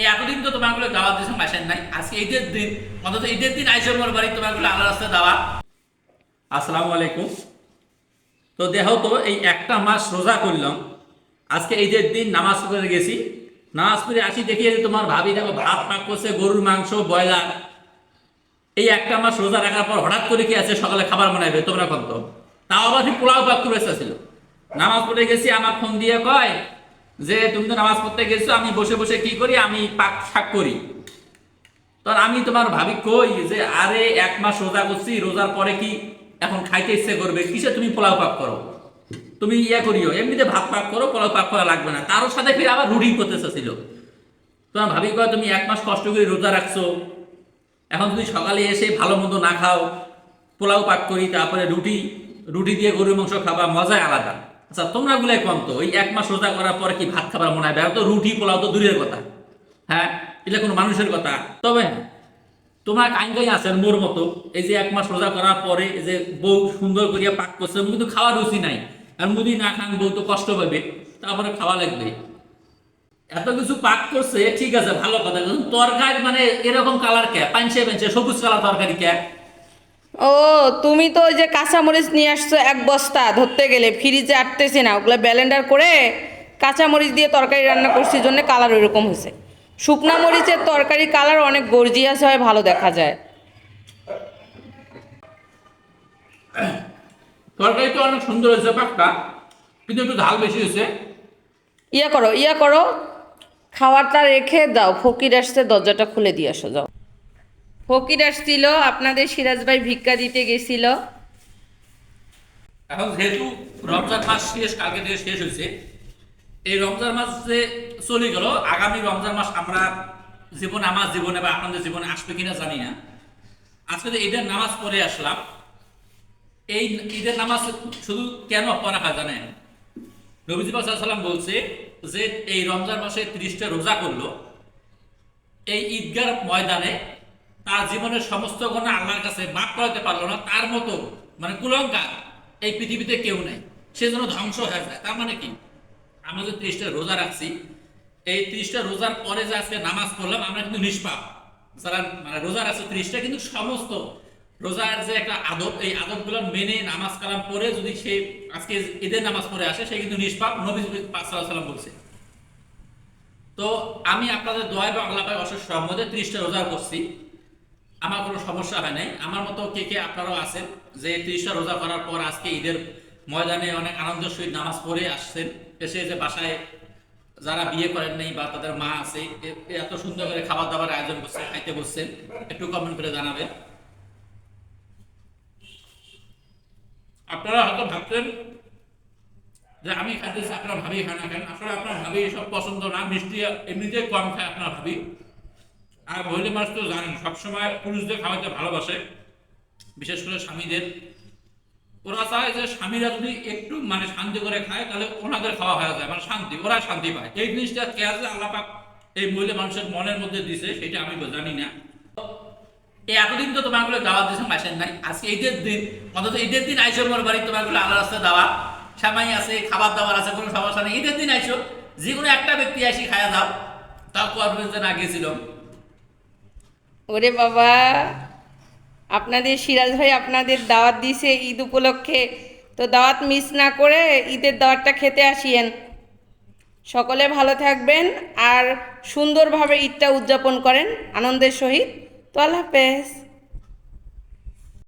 এই এতদিন তো তোমাগুলো দাওয়াত দিয়েছে মাসের নাই। আজকে ঈদের দিন। অন্তত ঈদের দিন আইসো মোর বাড়ি তোমাগুলো আল্লাহ রাস্তায় দাওয়া আসসালামু আলাইকুম। তো দেখো তো এই একটা মাস রোজা করলাম। আজকে ঈদের দিন নামাজ পড়ে গেছি। নামাজ পড়ে আসি দেখি যে তোমার ভাবি দেখো, ভাত পাক করছে, গরুর মাংস, ব্রয়লার। এই একটা মাস রোজা রাখার পর হঠাৎ করে কি আছে? সকালে খাবার বানাইবে, তোমরা কত তাও আবার পোলাও পাক করে ছিল নামাজ পড়ে গেছি, আমার ফোন দিয়ে কয় যে তুমি তো নামাজ পড়তে গেছো, আমি বসে বসে কি করি? আমি পাক শাক করি। তখন আমি তোমার ভাবি কই যে, আরে, এক মাস রোজা করছি, রোজার পরে কি এখন খাইতে ইচ্ছে করবে? কিসে তুমি পোলাও পাক করো? তুমি ইয়ে করিও, এমনিতে ভাত পাক করো, পোলাও পাক করা লাগবে না। তারও সাথে ফিরে আবার রুটি করতে ছিল তোমার ভাবি কয়, তুমি এক মাস কষ্ট করে রোজা রাখছো। এখন তুমি সকালে এসে ভালো মন্দ না খাও, পোলাও পাক করি, তারপরে রুটি রুটি দিয়ে গরুর মাংস খাবা, মজাই আলাদা। আচ্ছা তোমরা গুলাই কম তো ওই এক মাস রোজা করার পরে কি ভাত খাবার মনে হয়? তো রুটি পোলাও তো দূরের কথা। হ্যাঁ এটা কোনো মানুষের কথা। তবে হ্যাঁ, তোমরা কাইঙ্গাই আছেন মোর মতো এই যে এক মাস রোজা করার পরে এই যে বউ সুন্দর করিয়া পাক করছে কিন্তু খাওয়ার রুচি নাই। আর মুদি না খান বউ তো কষ্ট পাবে তারপরে খাওয়া লাগবে। এত কিছু পাক করছে ঠিক আছে ভালো কথা। তরকারি মানে এরকম কালার কে? পাঞ্চে পাঞ্চে সবুজ কালার তরকারি কে? ও তুমি তো ওই যে কাঁচামরিচ নিয়ে আসছো এক বস্তা ধরতে গেলে। ফ্রিজে আটতেছি না ওগুলো ব্যালেন্ডার করে কাঁচামরিচ দিয়ে তরকারি রান্না করছি জন্য কালার ওইরকম হয়েছে। শুকনা মরিচের তরকারি কালার অনেক গর্জিয়াস হয় ভালো দেখা যায়। তরকারি তো অনেক সুন্দর হয়েছে পাকটা কিন্তু একটু ঝাল বেশি হয়েছে। ইয়া করো ইয়া করো খাবারটা রেখে দাও ফকির আসতে দরজাটা খুলে দিয়ে আসো যাও। ফকির আসছিল, আপনাদের সিরাজ ভাই ভিক্ষা দিতে গেছিল। এখন যেহেতু রমজান মাস শেষ, কালকে থেকে শেষ হয়েছে, এই রমজান মাস যে চলে গেল, আগামী রমজান মাস আমরা জীবনে, আমার জীবনে বা আপনাদের জীবনে আসবে কিনা জানি না। আজকে তো ঈদের নামাজ পড়ে আসলাম, এই ঈদের নামাজ শুধু কেন পড়া হয় জানেন? নবীজি সাল্লাম বলছে যে এই রমজান মাসে ত্রিশটা রোজা করল। এই ঈদগার ময়দানে তার জীবনের সমস্ত গুণা আল্লাহর কাছে মাফ করাতে পারল না, তার মতো মানে কুলঙ্কার এই পৃথিবীতে কেউ নেই। সে যেন ধ্বংস হয়ে যায়, তার মানে কি? আমরা যে ত্রিশটা রোজা রাখছি, এই ত্রিশটা রোজার পরে যে আজকে নামাজ পড়লাম, আমরা কিন্তু নিষ্পাপ। যারা মানে রোজা রাখছে ত্রিশটা, কিন্তু সমস্ত রোজার যে একটা আদব, এই আদবগুলো মেনে নামাজ কালাম পরে যদি সে আজকে ঈদের নামাজ পড়ে আসে, সে কিন্তু নিষ্পাপ, নবী সাল্লাম বলছে। তো আমি আপনাদের দোয়া এবং আল্লাহ অশেষ সহমতে ত্রিশটা রোজা করছি। আমার কোনো সমস্যা হয় নাই। আমার মতো কে কে আপনারাও আছেন, যে ত্রিশটা রোজা করার পর আজকে ঈদের ময়দানে অনেক আনন্দ সহিত নামাজ পড়ে আসছেন, এসে যে বাসায় যারা বিয়ে করেন নাই বা তাদের মা আছে এত সুন্দর করে খাবার দাবার আয়োজন করছে, খাইতে বসছেন, একটু কমেন্ট করে জানাবেন। আপনারা হয়তো ভাবছেন যে আমি খাইতেছি, আপনার ভাবি খায় না কেন? আসলে আপনার ভাবি এসব পছন্দ না, মিষ্টি এমনিতে কম খায় আপনার ভাবি। আর মহিলা মানুষ তো জানেন, সবসময় পুরুষদের খাওয়াতে ভালোবাসে, বিশেষ করে স্বামীদের। ওরা চায় যে স্বামীরা যদি একটু মানে শান্তি করে খায়, তাহলে ওনাদের খাওয়া হয়ে যায় মানে শান্তি ওরা শান্তি পায়। এই জিনিসটা কে আছে আল্লাপাক এই মহিলা মানুষের মনের মধ্যে দিছে, সেটা আমি জানি না। এই এতদিন তো তোমাগুলো দাওয়াত দিয়েছে মাসের নাই। আজকে ঈদের দিন অন্তত ঈদের দিন আইসো মোর বাড়ি তোমাগুলো আল্লাহ রাস্তায় দাওয়া সামাই আছে, খাবার দাবার আছে, কোনো সমস্যা নেই। ঈদের দিন আইসো, যে কোনো একটা ব্যক্তি আসি খায়া দাও তাও করবেন যে না গেছিলাম। ওরে বাবা, আপনাদের সিরাজ ভাই আপনাদের দাওয়াত দিছে ঈদ উপলক্ষে। তো দাওয়াত মিস না করে ঈদের দাওয়াতটা খেতে আসিয়েন। সকলে ভালো থাকবেন আর সুন্দরভাবে ঈদটা উদযাপন করেন আনন্দের সহিত। তো আল্লাহ হাফেজ।